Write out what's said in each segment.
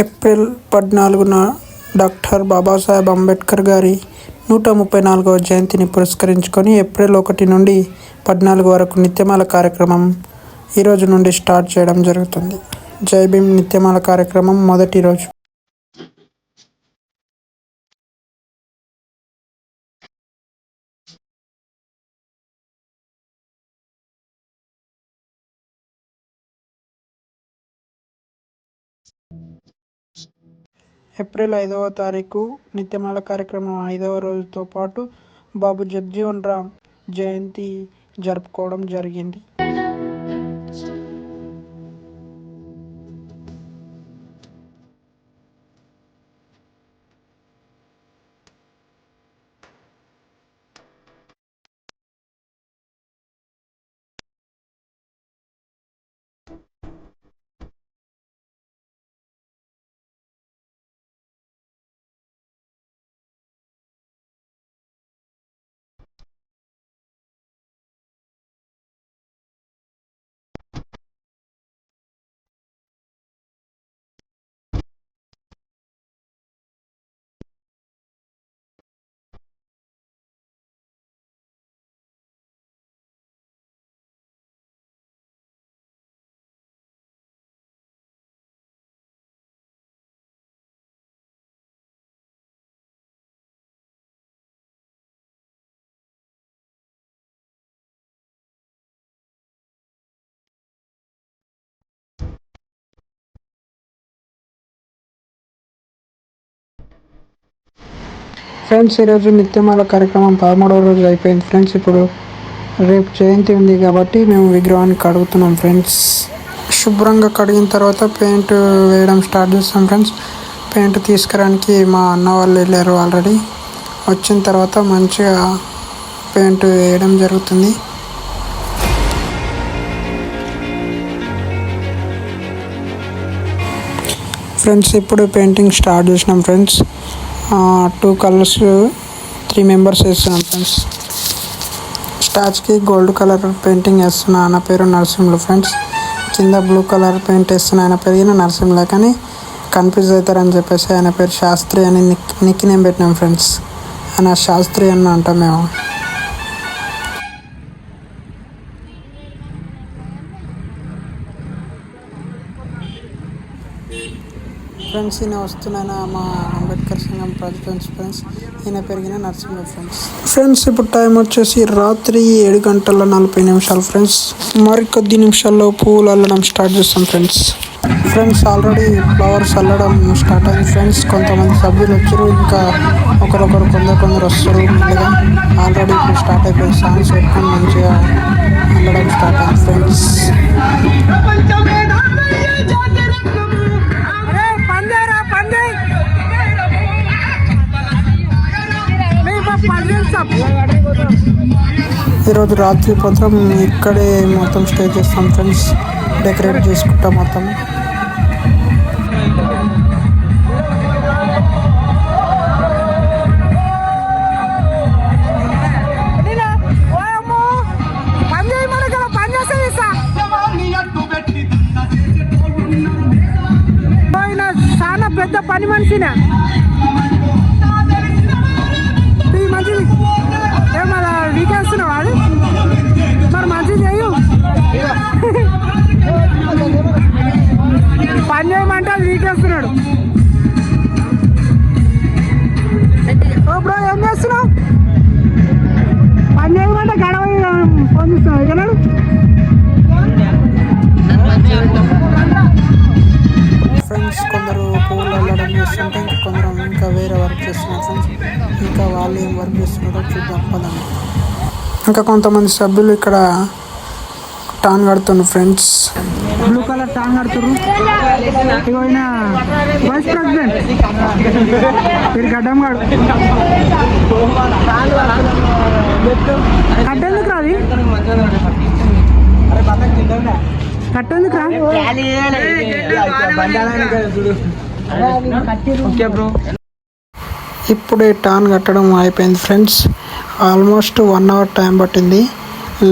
April పద్నాలుగున doctor Babasaheb Ambedkar గారి నూట ముప్పై నాలుగవ జయంతిని పురస్కరించుకొని ఏప్రిల్ ఒకటి నుండి పద్నాలుగు వరకు నిత్యమాల కార్యక్రమం ఈరోజు నుండి స్టార్ట్ చేయడం జరుగుతుంది. జై భీమ్ నిత్యమాల కార్యక్రమం మొదటి రోజు. ఏప్రిల్ ఐదవ తారీఖు నిత్యమాల కార్యక్రమం ఐదవ రోజుతో పాటు బాబు జగ్జీవన్ రామ్ జయంతి జరుపుకోవడం జరిగింది. ఫ్రెండ్స్ ఈరోజు నిత్యమాల కార్యక్రమం పదమూడవ రోజు అయిపోయింది ఫ్రెండ్స్. ఇప్పుడు రేపు జయంతి ఉంది కాబట్టి మేము విగ్రహాన్ని కడుగుతున్నాం ఫ్రెండ్స్. శుభ్రంగా కడిగిన తర్వాత పెయింట్ వేయడం స్టార్ట్ చేస్తాం ఫ్రెండ్స్. పెయింట్ తీసుకురానికి మా అన్న వాళ్ళు వెళ్ళారు ఆల్రెడీ. వచ్చిన తర్వాత మంచిగా పెయింట్ వేయడం జరుగుతుంది. ఫ్రెండ్స్ ఇప్పుడు పెయింటింగ్ స్టార్ట్ చేసినాం friends. Two colours three members వేస్తున్నాం ఫ్రెండ్స్ స్టాచ్కి గోల్డ్ కలర్ పెయింటింగ్ వేస్తున్నా ఆయన పేరు నరసింహులు ఫ్రెండ్స్ కింద బ్లూ కలర్ పెయింట్ వేస్తున్న ఆయన పెరిగిన నరసింహులే కానీ కన్ఫ్యూజ్ అవుతారని చెప్పేసి ఆయన పేరు శాస్త్రి అని నిక్ నిక్కి నేను పెట్టినాం ఫ్రెండ్స్ ఆయన శాస్త్రి అని అంటాం మేము. ఫ్రెండ్స్ నేను వస్తున్నాయన మా అంబేద్కర్ సంఘం ప్రెసిడెంట్స్ ఫ్రెండ్స్ ఈయన పెరిగిన నరసింహ ఫ్రెండ్స్ ఫ్రెండ్స్ ఇప్పుడు టైం వచ్చేసి రాత్రి ఏడు గంటల నలభై నిమిషాలు ఫ్రెండ్స్ మరి కొద్ది నిమిషాల్లో పువ్వులు అల్లడం స్టార్ట్ చేస్తాం ఫ్రెండ్స్ ఫ్రెండ్స్ ఆల్రెడీ ఫ్లవర్స్ అల్లడం స్టార్ట్ అయింది ఫ్రెండ్స్ కొంతమంది సభ్యులు వచ్చారు ఇంకా ఒకరొకరు కొందరు కొందరు వస్తారు మెల్లగా. ఆల్రెడీ ఇప్పుడు స్టార్ట్ అయిపోయి సాంగ్స్ పెట్టుకొని మంచిగా అల్లడం స్టార్ట్ అయింది ఫ్రెండ్స్ ఈరోజు రాత్రి మాత్రం ఇక్కడే మొత్తం స్టే చేస్తాం ఫ్రెండ్స్. డెకరేట్ చేసుకుంటాం మొత్తం. చాలా పెద్ద పని మనిషినే. ఇంకా కొంతమంది సభ్యులు ఇక్కడ టాన్ కడుతున్నారు ఫ్రెండ్స్. బ్లూ కలర్ టాన్ కడుతున్నారు ఇగో ఈయన వైస్ ప్రెసిడెంట్ వీరు గడ్డం గాడు కట్టేందుకు రాది కట్టేందుకు రా? ఇప్పుడే టాన్ కట్టడం అయిపోయింది friends. Almost one hour time పట్టింది.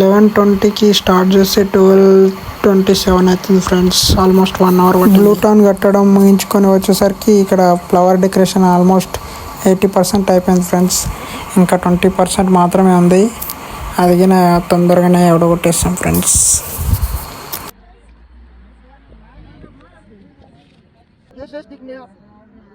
లెవెన్ ట్వంటీకి స్టార్ట్ చేసి ట్వెల్వ్ ట్వంటీ సెవెన్ అవుతుంది ఫ్రెండ్స్. ఆల్మోస్ట్ వన్ అవర్ బ్లూటాన్ కట్టడం ముగించుకొని వచ్చేసరికి ఇక్కడ flower decoration almost eighty percent అయిపోయింది ఫ్రెండ్స్. ఇంకా ట్వంటీ పర్సెంట్ మాత్రమే ఉంది. అది గిన తొందరగానే ఎవడగొట్టేస్తాం ఫ్రెండ్స్.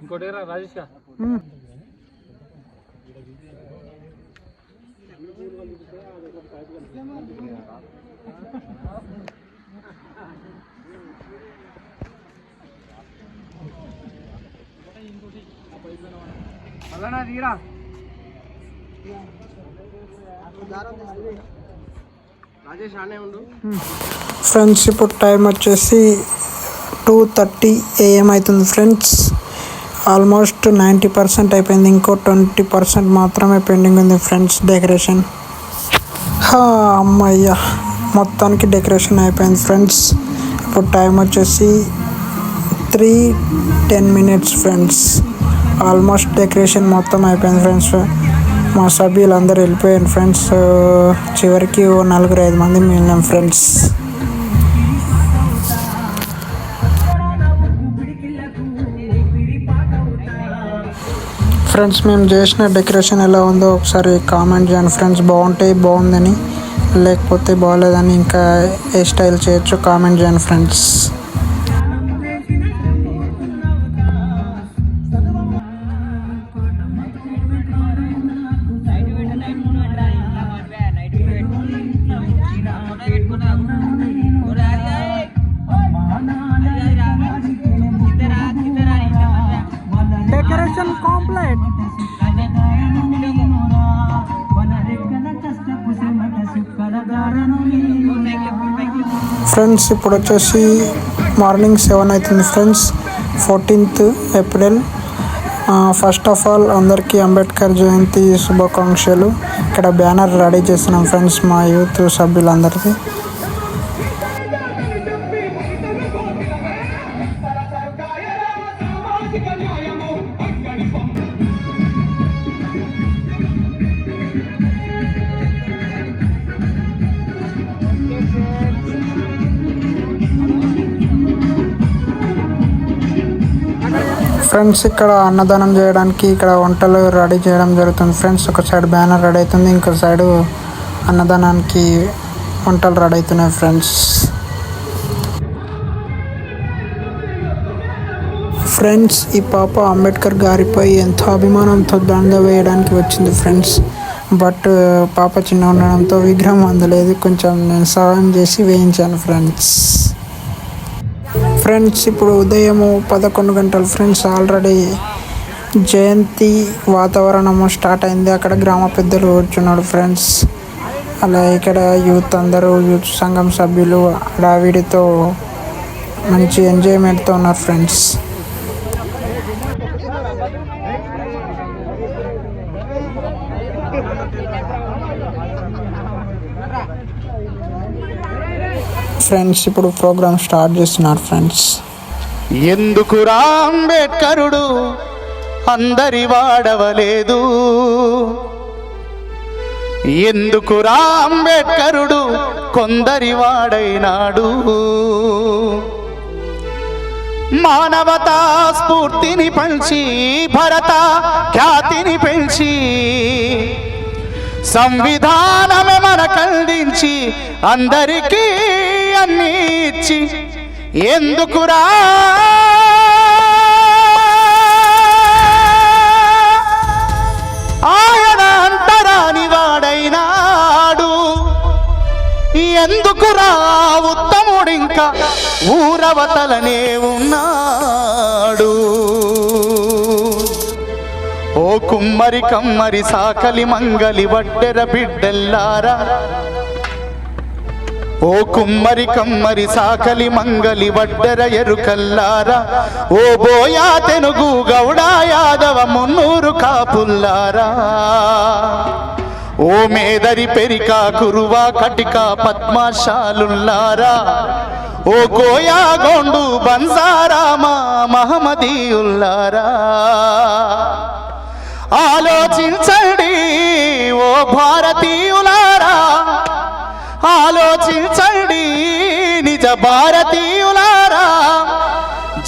ఇంకోటి రా రాజేష్ అలానా తీరా రాజేష్ ఆనే ఉండు ఫ్రెండ్స్ ఇప్పుడు టైం వచ్చేసి టూ థర్టీ ఏఎం అవుతుంది ఫ్రెండ్స్. ఆల్మోస్ట్ నైంటీ పర్సెంట్ అయిపోయింది. ఇంకో ట్వంటీ పర్సెంట్ మాత్రమే పెండింగ్ ఉంది ఫ్రెండ్స్ డెకరేషన్. అమ్మయ్య. మొత్తానికి డెకరేషన్ అయిపోయింది ఫ్రెండ్స్. ఇప్పుడు టైం వచ్చేసి three ten minutes friends. Almost decoration మొత్తం అయిపోయింది ఫ్రెండ్స్. మా సభ్యులందరూ వెళ్ళిపోయారు ఫ్రెండ్స్ చివరికి ఓ నలుగురు ఐదు మంది మిగిలినాం ఫ్రెండ్స్ ఫ్రెండ్స్ మేము చేసిన డెకరేషన్ ఎలా ఉందో ఒకసారి కామెంట్ చేయండి. ఫ్రెండ్స్ బాగుంటే బాగుందని లేకపోతే బాగాలేదని ఇంకా ఏ స్టైల్ చేయొచ్చు కామెంట్ చేయండి ఫ్రెండ్స్ ఫ్రెండ్స్ ఇప్పుడు వచ్చేసి మార్నింగ్ సెవెన్ అవుతుంది friends fourteenth April. First of all అందరికీ అంబేద్కర్ జయంతి శుభాకాంక్షలు. ఇక్కడ బ్యానర్ రెడీ చేస్తున్నాం ఫ్రెండ్స్ మా యూత్ సభ్యులందరికీ. ఫ్రెండ్స్ ఇక్కడ అన్నదానం చేయడానికి ఇక్కడ వంటలు రెడీ చేయడం జరుగుతుంది. ఫ్రెండ్స్ ఒక సైడ్ బ్యానర్ రెడీ అవుతుంది. ఇంకో సైడ్ అన్నదానానికి వంటలు రెడీ అవుతున్నాయి ఫ్రెండ్స్ ఫ్రెండ్స్ ఈ పాప అంబేద్కర్ గారిపై ఎంతో అభిమానంతో దండ వేయడానికి వచ్చింది ఫ్రెండ్స్ బట్ పాప చిన్న ఉండడంతో విగ్రహం అందలేదు. కొంచెం నేను సహాయం చేసి వేయించాను ఫ్రెండ్స్ ఫ్రెండ్స్ ఇప్పుడు ఉదయము పదకొండు గంటలు. ఫ్రెండ్స్ ఆల్రెడీ జయంతి వాతావరణము స్టార్ట్ అయింది. అక్కడ గ్రామ పెద్దలు కూర్చున్నాడు ఫ్రెండ్స్. అలా ఇక్కడ యూత్ అందరూ యూత్ సంఘం సభ్యులు హడావిడితో మంచి ఎంజాయ్మెంట్తో ఉన్నారు ఫ్రెండ్స్. ఫ్రెండ్స్ ఇప్పుడు ప్రోగ్రామ్ స్టార్ట్ చేస్తున్నారు ఫ్రెండ్స్ ఎందుకు అంబేద్కరుడు? అందరి వాడవలేదు. ఎందుకు అంబేడ్కరుడు కొందరి వాడైనాడు. మానవతా స్ఫూర్తిని పెంచి భరత ఖ్యాతిని పెంచి సంవిధానమే మనకందించి అందరికీ అన్ని ఇచ్చి ఎందుకురా? ఆయన అంతరాని వాడైనాడు. ఎందుకురా ఉత్తముడింకా ఊరవతలనే ఉన్నా ఓ కుమ్మరి కమ్మరి సాకలి మంగలి వడ్డెర బిడ్డల్లారా. ఓ కుమ్మరి కమ్మరి సాకలి మంగలి వడ్డెర ఎరుకల్లారా. ఓ బోయా తెనుగు గౌడా యాదవ మున్నూరు కాపుల్లారా. ఓ మేదరి పెరిక కురువా కటిక పద్మశాలుల్లారా. ఓ కోయా గోండు బంజారామా మహమ్మదీయుల్లారా. ఆలోచించండి ఓ భారతీయులారా. ఆలోచించండి నిజ భారతీయులారా.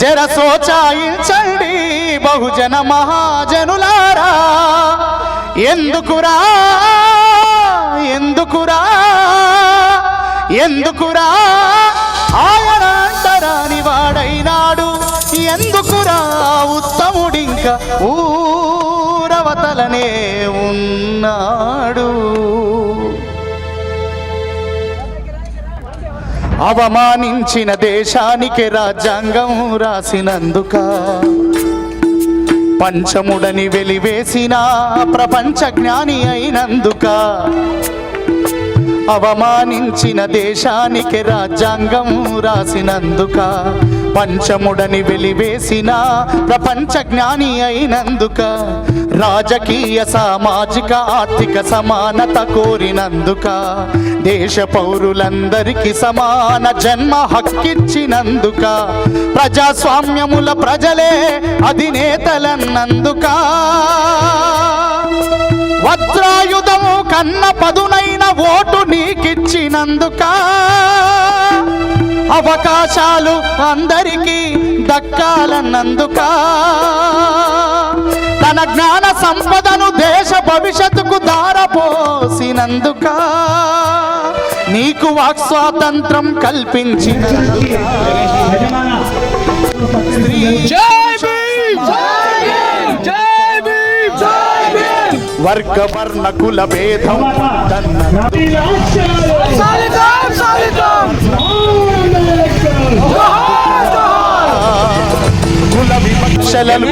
జర సోచాయించండి బహుజన మహాజనులారా. ఎందుకురా ఎందుకురా ఎందుకురా. ఆయన అంటరాని వాడైనాడు ఎందుకురా ఉత్తముడింక ఊరవతలనే ఉన్నాడు. అవమానించిన దేశానికి రాజ్యాంగం రాసినందుక పంచముడని వెలివేసిన ప్రపంచ జ్ఞాని అయినందుక అవమానించిన దేశానికి రాజ్యాంగం రాసినందుక పంచముడని వెలివేసిన ప్రపంచ జ్ఞాని అయినందుక రాజకీయ సామాజిక ఆర్థిక సమానత కోరినందుక దేశ పౌరులందరికీ సమాన జన్మ హక్కిచ్చినందుక ప్రజాస్వామ్యముల ప్రజలే అధినేతలన్నందుక. వజ్రాయుధము కన్న పదునైన ఓటు నీకిచ్చినందుక. అవకాశాలు అందరికీ దక్కాలన్నందుక. తన జ్ఞాన సంపదను దేశ భవిష్యత్తుకు దారపోసినందుక. నీకు వాక్ స్వాతంత్రం కల్పించి వర్గ వర్ణ కుల భేదం తన్న కుల వివక్షలను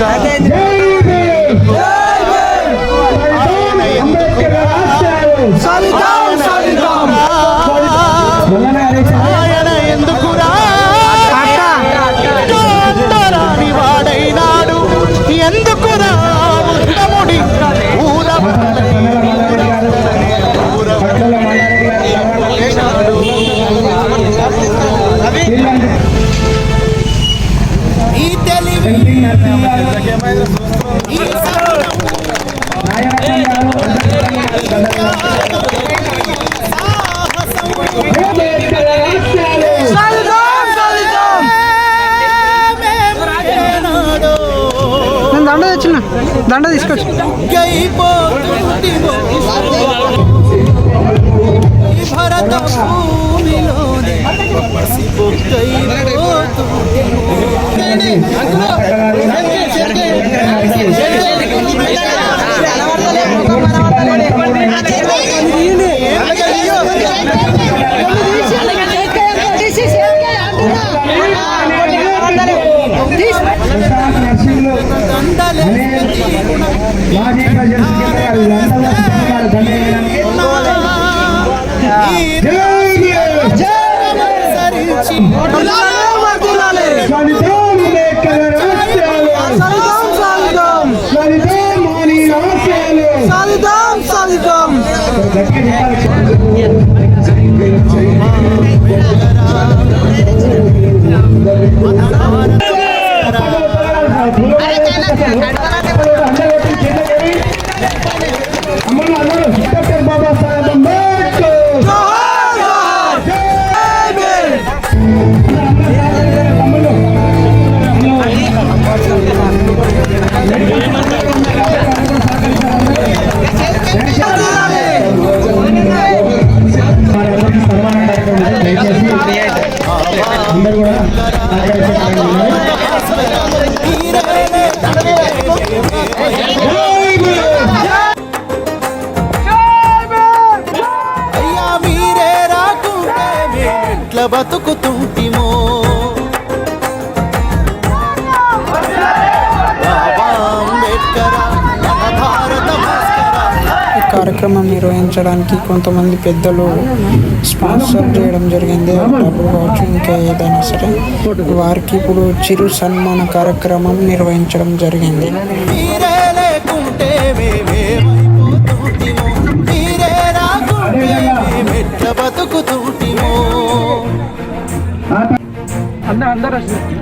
గణతంత్ర దండ తీసుకొచ్చి. భరత భూమిలోనే సాధిద్దాం సాధిద్దాం అరే కార్యక్రమం నిర్వహించడానికి కొంతమంది పెద్దలు స్పాన్సర్ చేయడం జరిగింది. డబ్బులు కావచ్చు ఇంకా ఏదైనా సరే. వారికి ఇప్పుడు చిరు సన్మాన కార్యక్రమం నిర్వహించడం జరిగింది.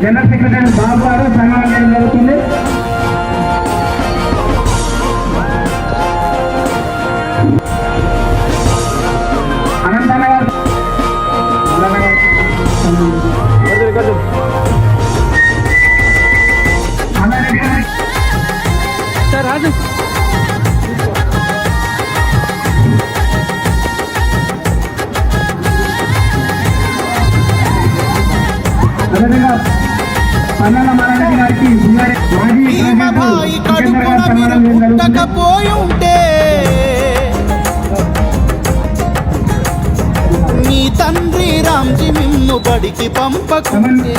జనరల్ సెక్రటరీ బాబు గారు సన్మానం జరుగుతుంది. సార్ రాజు అదేవిధంగా పన్నాల గారికి మాజీ మీ తండ్రి రామ్జీ మిమ్ము బడికి పంపకుంటే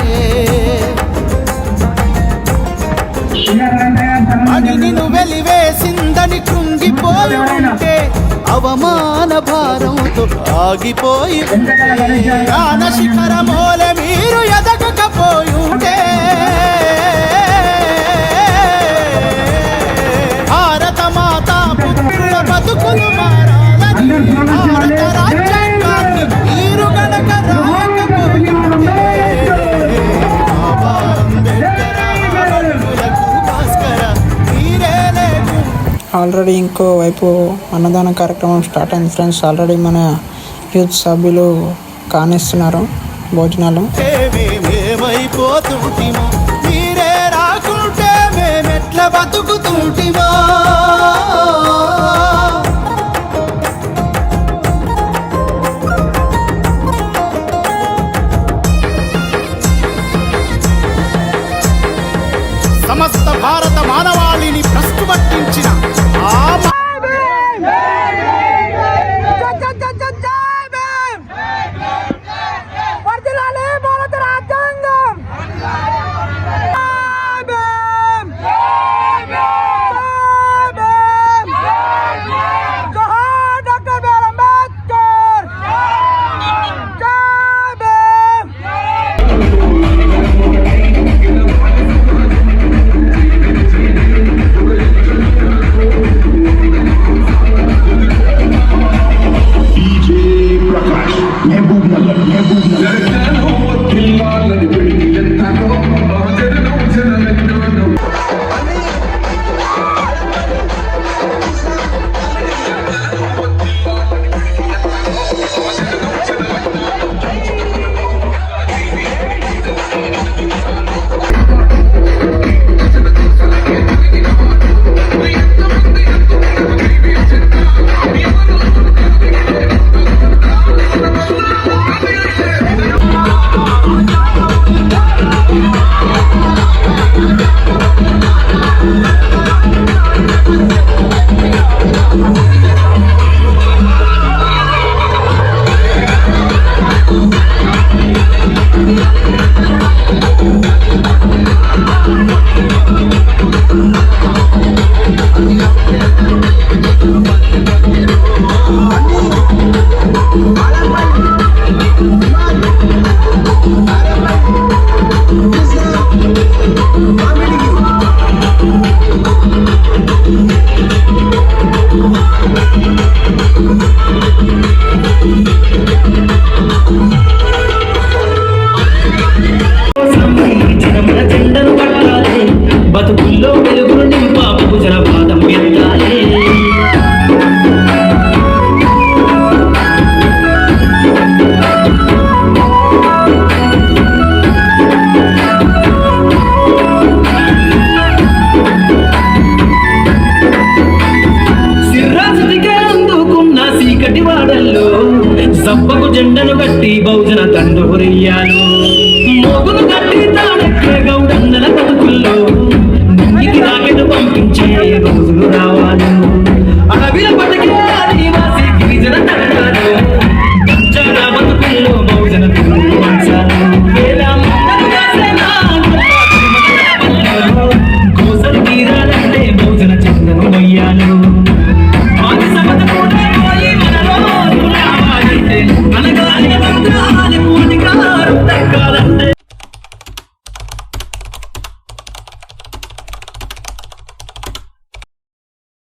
అని నిన్ను వెలివేసిందని కృంగిపోయి ఉంటే అవమాన భారంతో ఆగిపోయి ఉంటే జ్ఞాన శిఖరమోల మీరు ఎదగకపోయి ఉంటే ఆల్రెడీ ఇంకో వైపు అన్నదాన కార్యక్రమం స్టార్ట్ అయింది ఫ్రెండ్స్. ఆల్రెడీ మన యూత్ సభ్యులు కానిస్తున్నారు భోజనాలు. మీరే రాకుంటే బతుకుతుంటిమో. బౌజన దండు హురియలు మొగులు కట్టి తాడెక్కగా